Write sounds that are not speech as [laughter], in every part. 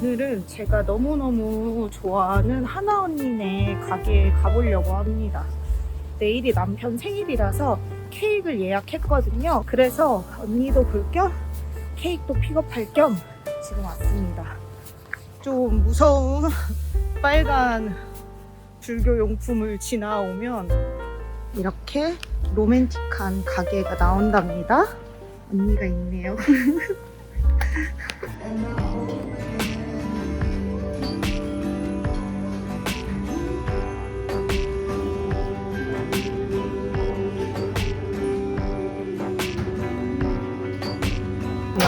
오늘은 제가 너무너무 좋아하는 하나 언니네 가게에 가보려고 합니다. 내일이 남편 생일이라서 케이크를 예약했거든요. 그래서 언니도 볼 겸 케이크도 픽업할 겸 지금 왔습니다. 좀 무서운 [laughs] 빨간 불교 용품을 지나오면 이렇게 로맨틱한 가게가 나온답니다. 언니가 있네요. [laughs]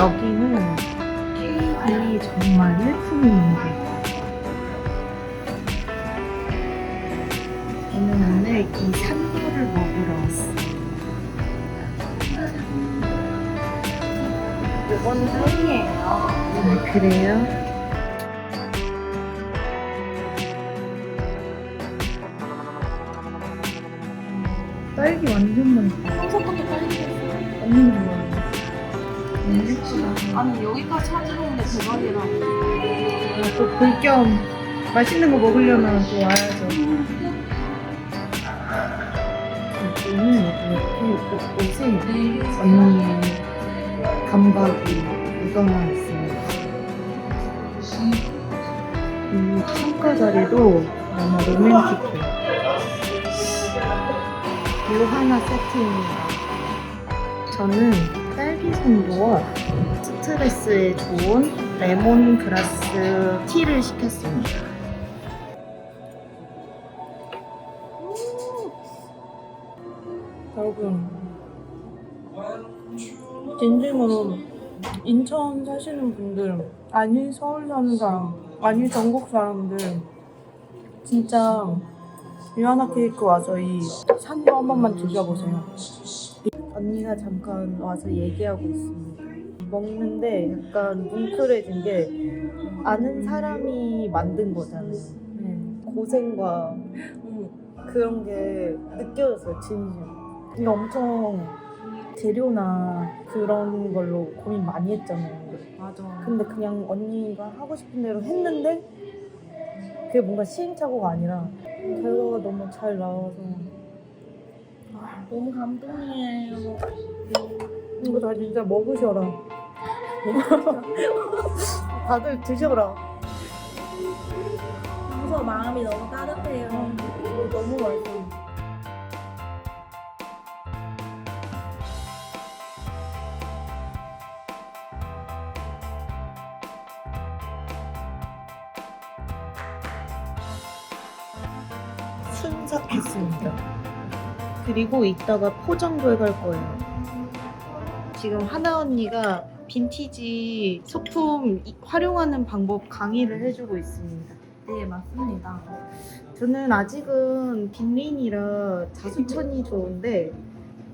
여기는 케이크 정말 일품인데 저는 오늘 이 산도를 먹으러 왔어요. 이건 사이예요. 아, 그래요? 딸기 완전 많다. 평소부터 빨리겠어요. 언니는 뭐예요? 너무 예쁘다. 아니 여기까지 찾아오는 게 대박이라. 또볼 겸 맛있는 거 먹으려면 또 와야죠. 여기는 이렇게 곳곳에 언니의 감각이 묻어나 있습니다. 이 창가 자리도 너무 로맨틱해요. 요 하나 세트입니다. 저는 딸기 선도와 스트레스에 좋은 레몬 그라스 티를 시켰습니다. 여러분, 진심으로 인천 사시는 분들, 아니 서울 사는 사람, 아니 전국 사람들, 진짜 유하나 케이크 와서 이 산도 한 번만 드셔보세요. 언니가 잠깐 와서 얘기하고 있습니다. 먹는데 약간 뭉클해진 게 아는 사람이 만든 거잖아요. 고생과 그런 게 느껴졌어요, 진심. 이게 엄청 재료나 그런 걸로 고민 많이 했잖아요. 맞아. 근데 그냥 언니가 하고 싶은 대로 했는데 그게 뭔가 시행착오가 아니라 결과가 너무 잘 나와서 아, 너무 감동이에요. 이거 다 진짜 먹으셔라. [laughs] 다들 드셔라. 평소 마음이 너무 따뜻해요. 이거 너무 맛있어. 순삭했습니다. 그리고 이따가 포장도에 갈 거예요. 지금 하나 언니가 빈티지 소품 이- 활용하는 방법 강의를 해주고 있습니다. 네 맞습니다. 저는 아직은 빈린이라 자수천이 좋은데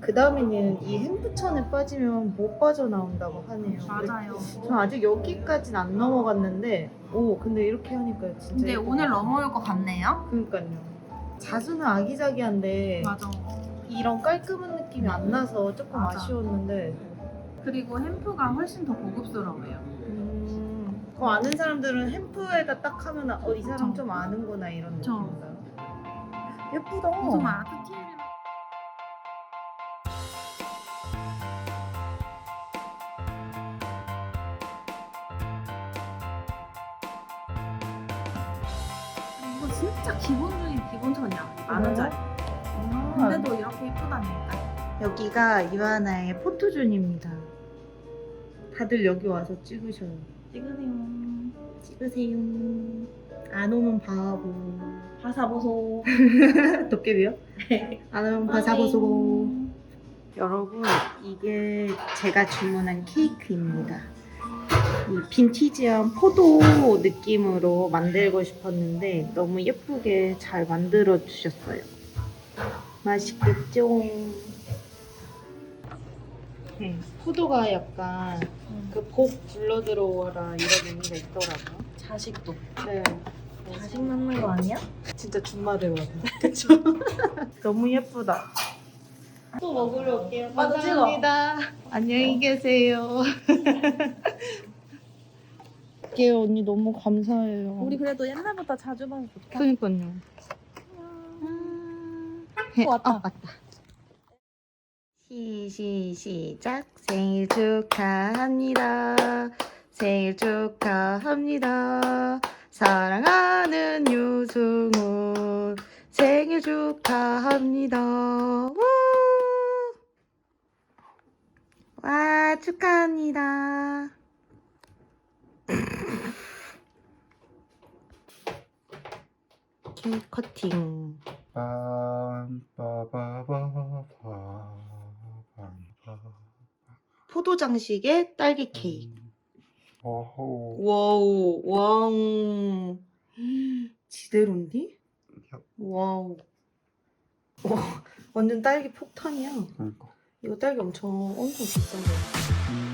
그 다음에는 이 햄프천에 빠지면 못 빠져나온다고 하네요. 맞아요. 전 아직 여기까지는 안 넘어갔는데 오 근데 이렇게 하니까 진짜 근데 예쁘다. 오늘 넘어올 것 같네요. 그러니까요. 자수는 아기자기한데 맞아. 이런 깔끔한 느낌이 안 나서 조금 맞아. 아쉬웠는데 그리고 햄프가 훨씬 더 고급스러워요. 음, 그거 아는 사람들은 햄프에다 딱 하면 어 이 사람. 좀 아는구나 이런 그쵸. 느낌이다. 예쁘다. 이거 진짜 기본 중에 기본천이야. 만 원짜리. 아. 근데도 이렇게 예쁘다니까. 여기가 유하나의 포토존입니다. 다들 여기 와서 찍으셔요. 찍으세요. 찍으세요. 안 오면 바보. 바사보소. [laughs] 도깨비요? 안 오면 바사보소. 여러분, 이게 제가 주문한 케이크입니다. 이 빈티지한 포도 느낌으로 만들고 싶었는데 너무 예쁘게 잘 만들어 주셨어요. 맛있겠죠? 네, 포도가 약간 그 복 불러 들어오라 이런 의미가 있더라고요. 자식도. 네. 자식 낳는 거 아니야? 진짜 준말에 와서. [laughs] 그쵸? [laughs] 너무 예쁘다. 또 먹으러 올게요. 나도 감사합니다. 안녕히 계세요. [laughs] 갈게요 언니 너무 감사해요. 우리 그래도 옛날보다 자주 봐서 좋다. 그니까요. 어, 왔다. 아, 맞다. 시, 시, 시작. 생일 축하합니다. 생일 축하합니다. 사랑하는 유승우 생일 축하합니다. 우! 와, 축하합니다. [laughs] 케이크 커팅. 포도 장식에 딸기 케이크. 오호. 와우, 와우. 지대로인데? 와우. 와, 완전 딸기 폭탄이야. 그러니까. 이거 딸기 엄청 엄청 비싼 거야. 음.